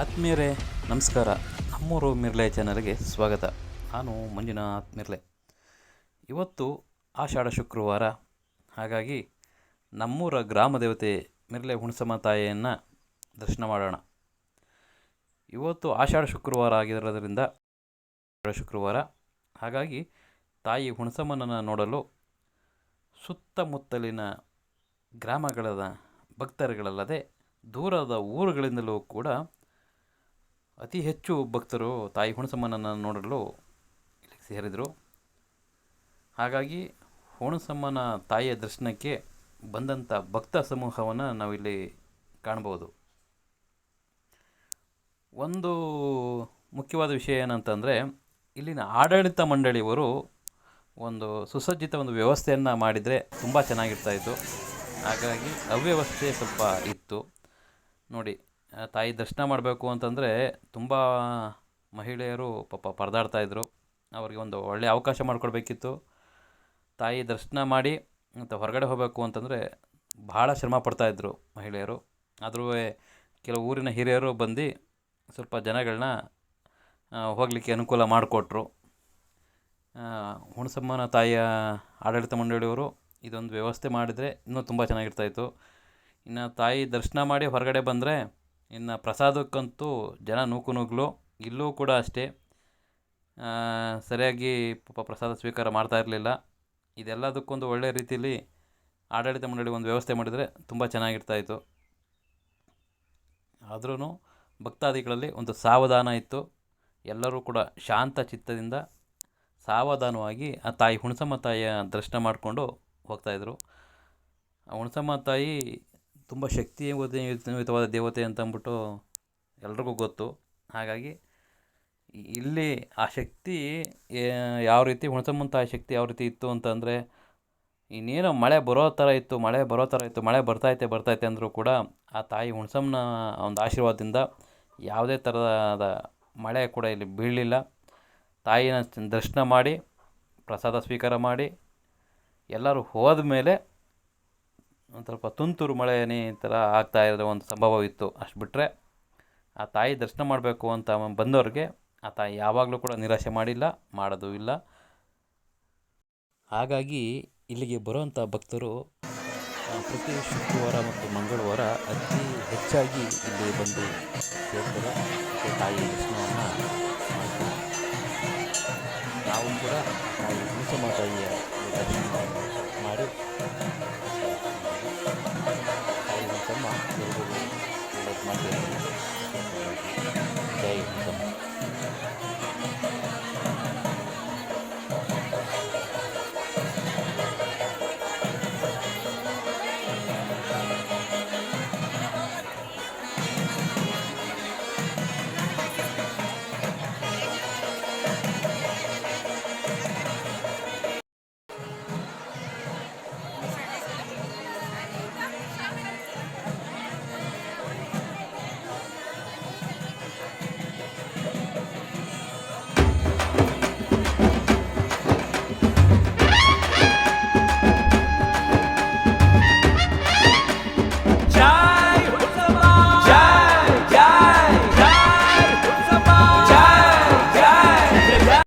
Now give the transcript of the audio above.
ಆತ್ಮೀಯರೇ, ನಮಸ್ಕಾರ. ನಮ್ಮೂರು ಮಿರ್ಲೆ ಚಾನಲ್ಗೆ ಸ್ವಾಗತ. ನಾನು ಮಂಜುನಾಥ್ ಮಿರ್ಲೆ. ಇವತ್ತು ಆಷಾಢ ಶುಕ್ರವಾರ. ಹಾಗಾಗಿ ನಮ್ಮೂರ ಗ್ರಾಮ ದೇವತೆ ಮಿರ್ಲೆ ಹುಣಸಮ್ಮ ತಾಯಿಯನ್ನು ದರ್ಶನ ಮಾಡೋಣ. ಇವತ್ತು ಆಷಾಢ ಶುಕ್ರವಾರ ಆಗಿರೋದರಿಂದ ಶುಕ್ರವಾರ. ಹಾಗಾಗಿ ತಾಯಿ ಹುಣಸಮ್ಮನನ್ನು ನೋಡಲು ಸುತ್ತಮುತ್ತಲಿನ ಗ್ರಾಮಗಳ ಭಕ್ತರುಗಳಲ್ಲದೆ ದೂರದ ಊರುಗಳಿಂದಲೂ ಕೂಡ ಅತಿ ಹೆಚ್ಚು ಭಕ್ತರು ತಾಯಿ ಹುಣಸಮ್ಮನನ್ನು ನೋಡಲು ಇಲ್ಲಿಗೆ ಸೇರಿದರು. ಹಾಗಾಗಿ ಹುಣಸಮ್ಮನ ತಾಯಿಯ ದರ್ಶನಕ್ಕೆ ಬಂದಂಥ ಭಕ್ತ ಸಮೂಹವನ್ನು ನಾವಿಲ್ಲಿ ಕಾಣ್ಬೋದು. ಒಂದು ಮುಖ್ಯವಾದ ವಿಷಯ ಏನಂತಂದರೆ, ಇಲ್ಲಿನ ಆಡಳಿತ ಮಂಡಳಿಯವರು ಒಂದು ಸುಸಜ್ಜಿತ ಒಂದು ವ್ಯವಸ್ಥೆಯನ್ನು ಮಾಡಿದರೆ ತುಂಬ ಚೆನ್ನಾಗಿರ್ತಾಯಿತ್ತು ಹಾಗಾಗಿ ಅವ್ಯವಸ್ಥೆ ಸ್ವಲ್ಪ ಇತ್ತು. ನೋಡಿ ತಾಯಿ ದರ್ಶನ ಮಾಡಬೇಕು ಅಂತಂದರೆ ತುಂಬ ಮಹಿಳೆಯರು ಪಾಪ ಪರದಾಡ್ತಾಯಿದ್ರು ಅವರಿಗೆ ಒಂದು ಒಳ್ಳೆಯ ಅವಕಾಶ ಮಾಡಿಕೊಡ್ಬೇಕಿತ್ತು. ತಾಯಿ ದರ್ಶನ ಮಾಡಿ ಮತ್ತು ಹೊರಗಡೆ ಹೋಗಬೇಕು ಅಂತಂದರೆ ಭಾಳ ಶ್ರಮ ಪಡ್ತಾಯಿದ್ರು ಮಹಿಳೆಯರು. ಆದರೂ ಕೆಲವು ಊರಿನ ಹಿರಿಯರು ಬಂದು ಸ್ವಲ್ಪ ಜನಗಳನ್ನ ಹೋಗಲಿಕ್ಕೆ ಅನುಕೂಲ ಮಾಡಿಕೊಟ್ರು. ಹುಣಸಮ್ಮನ ತಾಯಿಯ ಆಡಳಿತ ಮಂಡಳಿಯವರು ಇದೊಂದು ವ್ಯವಸ್ಥೆ ಮಾಡಿದರೆ ಇನ್ನೂ ತುಂಬ ಚೆನ್ನಾಗಿರ್ತಾಯಿತ್ತು ಇನ್ನು ತಾಯಿ ದರ್ಶನ ಮಾಡಿ ಹೊರಗಡೆ ಬಂದರೆ ಇನ್ನು ಪ್ರಸಾದಕ್ಕಂತೂ ಜನ ನೂಕು ನುಗ್ಗಲು ಇಲ್ಲೂ ಕೂಡ ಅಷ್ಟೇ. ಸರಿಯಾಗಿ ಪಾಪ ಪ್ರಸಾದ ಸ್ವೀಕಾರ ಮಾಡ್ತಾ ಇರಲಿಲ್ಲ. ಇದೆಲ್ಲದಕ್ಕೊಂದು ಒಳ್ಳೆಯ ರೀತಿಯಲ್ಲಿ ಆಡಳಿತ ಮಂಡಳಿ ಒಂದು ವ್ಯವಸ್ಥೆ ಮಾಡಿದರೆ ತುಂಬ ಚೆನ್ನಾಗಿರ್ತಾಯಿತ್ತು. ಆದ್ರೂ ಭಕ್ತಾದಿಗಳಲ್ಲಿ ಒಂದು ಸಾವಧಾನ ಇತ್ತು. ಎಲ್ಲರೂ ಕೂಡ ಶಾಂತ ಚಿತ್ತದಿಂದ ಸಾವಧಾನವಾಗಿ ಆ ತಾಯಿ ಹುಣಸಮ್ಮ ತಾಯಿಯ ದರ್ಶನ ಮಾಡಿಕೊಂಡು ಹೋಗ್ತಾಯಿದ್ರು ಆ ಹುಣಸಮ್ಮ ತಾಯಿ ತುಂಬ ಶಕ್ತಿಯುತವಾದ ದೇವತೆ ಅಂತ ಅಂದ್ಬಿಟ್ಟು ಎಲ್ರಿಗೂ ಗೊತ್ತು. ಹಾಗಾಗಿ ಇಲ್ಲಿ ಆ ಶಕ್ತಿ ಯಾವ ರೀತಿ ಹುಣ್ಸಮ್ಮಂತ ಆ ಶಕ್ತಿ ಯಾವ ರೀತಿ ಇತ್ತು ಅಂತಂದರೆ, ಇನ್ನೇನೋ ಮಳೆ ಬರೋ ಥರ ಇತ್ತು, ಮಳೆ ಬರೋ ಥರ ಇತ್ತು, ಮಳೆ ಬರ್ತೈತೆ ಬರ್ತೈತೆ ಅಂದರೂ ಕೂಡ ಆ ತಾಯಿ ಹುಣಸಮ್ಮನ ಒಂದು ಆಶೀರ್ವಾದದಿಂದ ಯಾವುದೇ ಥರದ ಮಳೆ ಕೂಡ ಇಲ್ಲಿ ಬೀಳಲಿಲ್ಲ. ತಾಯಿನ ದರ್ಶನ ಮಾಡಿ, ಪ್ರಸಾದ ಸ್ವೀಕಾರ ಮಾಡಿ, ಎಲ್ಲರೂ ಹೋದ ಮೇಲೆ ಒಂದು ಸ್ವಲ್ಪ ತುಂತುರು ಮಳೆ ನೀ ಈ ಥರ ಆಗ್ತಾ ಇರೋ ಒಂದು ಸಂಭವವಿತ್ತು. ಅಷ್ಟು ಬಿಟ್ಟರೆ ಆ ತಾಯಿ ದರ್ಶನ ಮಾಡಬೇಕು ಅಂತ ಬಂದವ್ರಿಗೆ ಆ ತಾಯಿ ಯಾವಾಗಲೂ ಕೂಡ ನಿರಾಶೆ ಮಾಡಿಲ್ಲ, ಮಾಡೋದು ಇಲ್ಲ. ಹಾಗಾಗಿ ಇಲ್ಲಿಗೆ ಬರುವಂಥ ಭಕ್ತರು ಪ್ರತಿ ಶುಕ್ರವಾರ ಮತ್ತು ಮಂಗಳವಾರ ಅತಿ ಹೆಚ್ಚಾಗಿ ಇಲ್ಲಿ ಬಂದು ಸೇರ್ತಾರೆ. ತಾಯಿ ದರ್ಶನವನ್ನು ಮಾಡ್ತಾರೆ. ನಾವು ಕೂಡ ತಾಯಿ ಹುಣಸಮ್ಮ ತಾಯಿಯ ದರ್ಶನ yapmak yerine şey.